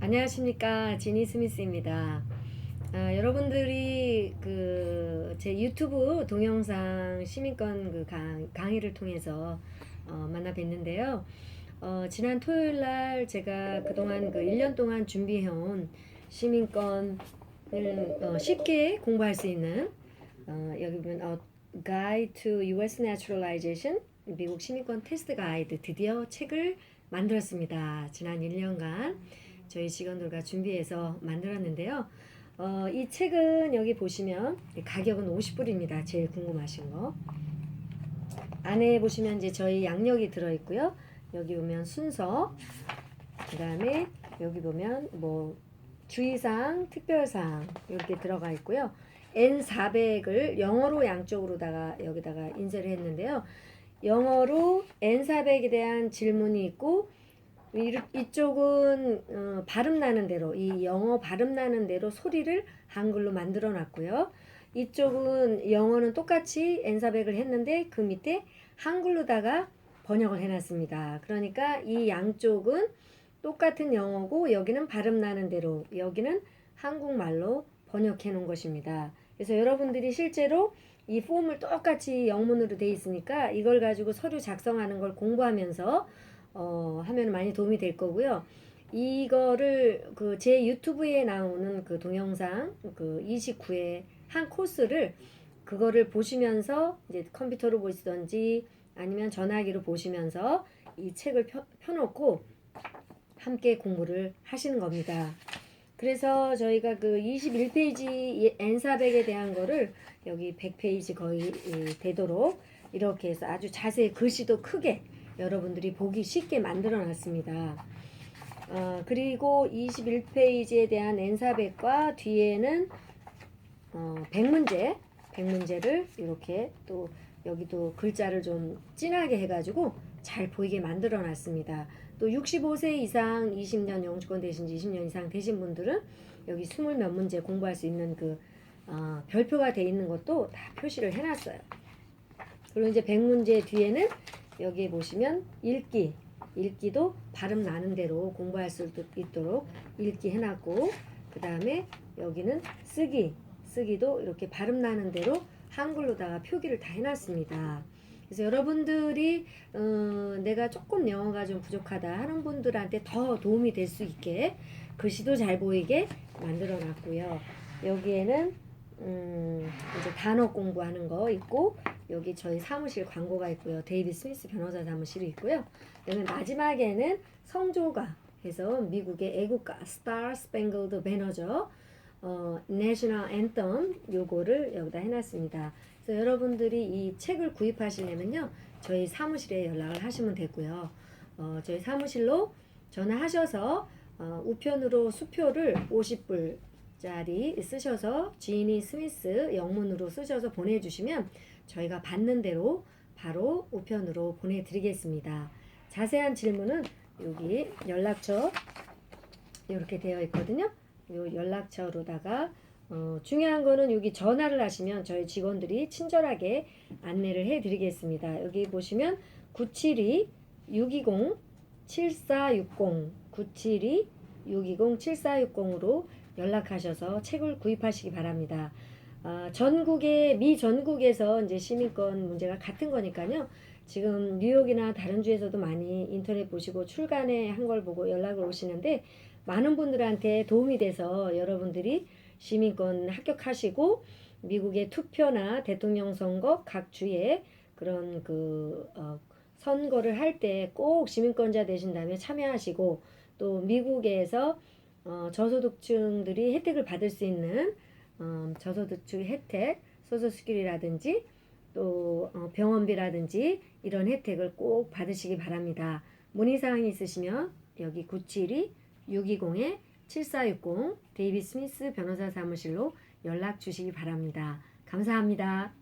안녕하십니까 지니 스미스입니다. 아, 여러분들이 그 제 유튜브 동영상 시민권 그 강, 강의를 통해서 어, 만나 뵀는데요. 어, 지난 토요일 날 제가 그동안 그 1년 동안 준비해온 시민권을 어, 쉽게 공부할 수 있는 어, 여기 보면 어, Guide to U.S. Naturalization 미국 시민권 테스트 가이드 드디어 책을 만들었습니다. 지난 1년간 저희 직원들과 준비해서 만들었는데요. 어, 이 책은 여기 보시면 가격은 50불입니다. 제일 궁금하신 거. 안에 보시면 이제 저희 양력이 들어 있고요. 여기 보면 순서, 그 다음에 여기 보면 뭐 주의사항, 특별사항 이렇게 들어가 있고요. N400을 영어로 양쪽으로다가 여기다가 인쇄를 했는데요. 영어로 N400에 대한 질문이 있고 이- 이쪽은 어, 발음 나는 대로 이 영어 발음 나는 대로 소리를 한글로 만들어 놨고요. 이쪽은 영어는 똑같이 N400을 했는데 그 밑에 한글로다가 번역을 해놨습니다. 그러니까 이 양쪽은 똑같은 영어고 여기는 발음 나는 대로 여기는 한국말로 번역해 놓은 것입니다. 그래서 여러분들이 실제로 이 폼을 똑같이 영문으로 돼 있으니까 이걸 가지고 서류 작성하는 걸 공부하면서 어, 하면 많이 도움이 될 거고요. 이거를 그 제 유튜브에 나오는 그 동영상 그 29회 한 코스를 그거를 보시면서 이제 컴퓨터로 보시던지 아니면 전화기로 보시면서 이 책을 펴, 펴놓고 함께 공부를 하시는 겁니다. 그래서 저희가 그 21페이지 N400에 대한 거를 여기 100페이지 거의 이, 되도록 이렇게 해서 아주 자세히 글씨도 크게 여러분들이 보기 쉽게 만들어 놨습니다. 어, 그리고 21페이지에 대한 N400과 뒤에는 어, 100문제, 100문제를 이렇게 또 여기도 글자를 좀 진하게 해가지고 잘 보이게 만들어 놨습니다. 또 65세 이상 20년 영주권 되신 지 20년 이상 되신 분들은 여기 20몇 문제 공부할 수 있는 그 어, 별표가 돼 있는 것도 다 표시를 해놨어요. 그리고 이제 100문제 뒤에는 여기에 보시면 읽기, 읽기도 발음 나는 대로 공부할 수 있도록 읽기 해놨고 그 다음에 여기는 쓰기, 쓰기도 이렇게 발음 나는 대로 한글로다가 표기를 다 해놨습니다. 그래서 여러분들이 어, 내가 조금 영어가 좀 부족하다 하는 분들한테 더 도움이 될 수 있게 글씨도 잘 보이게 만들어 놨고요. 여기에는 음, 이제 단어 공부하는 거 있고 여기 저희 사무실 광고가 있고요. 데이비 스미스 변호사 사무실이 있고요. 그다음에 마지막에는 성조가 해서 미국의 애국가 스타 스팽글드 배너죠. 어, 내셔널 앤덤 요거를 여기다 해놨습니다. 그래서 여러분들이 이 책을 구입하시려면요. 저희 사무실에 연락을 하시면 되고요. 어, 저희 사무실로 전화하셔서 어, 우편으로 수표를 50불 짜리 쓰셔서 지니 스미스 영문으로 쓰셔서 보내주시면 저희가 받는 대로 바로 우편으로 보내드리겠습니다. 자세한 질문은 여기 연락처 이렇게 되어 있거든요. 요 연락처로다가 어, 중요한 거는 여기 전화를 하시면 저희 직원들이 친절하게 안내를 해드리겠습니다. 여기 보시면 972 620 7460 972 620 7460으로 연락하셔서 책을 구입하시기 바랍니다. 아, 전국에 미 전국에서 이제 시민권 문제가 같은 거니까요. 지금 뉴욕이나 다른 주에서도 많이 인터넷 보시고 출간에 한 걸 보고 연락을 오시는데 많은 분들한테 도움이 돼서 여러분들이 시민권 합격하시고 미국의 투표나 대통령 선거 각 주에 그런 그 어, 선거를 할 때 꼭 시민권자 되신다면 참여하시고 또 미국에서 어, 저소득층들이 혜택을 받을 수 있는 어, 저소득층 혜택, 소소스킬이라든지 또 어, 병원비라든지 이런 혜택을 꼭 받으시기 바랍니다. 문의사항이 있으시면 여기 972 620에 7460 데이비 스미스 변호사 사무실로 연락 주시기 바랍니다. 감사합니다.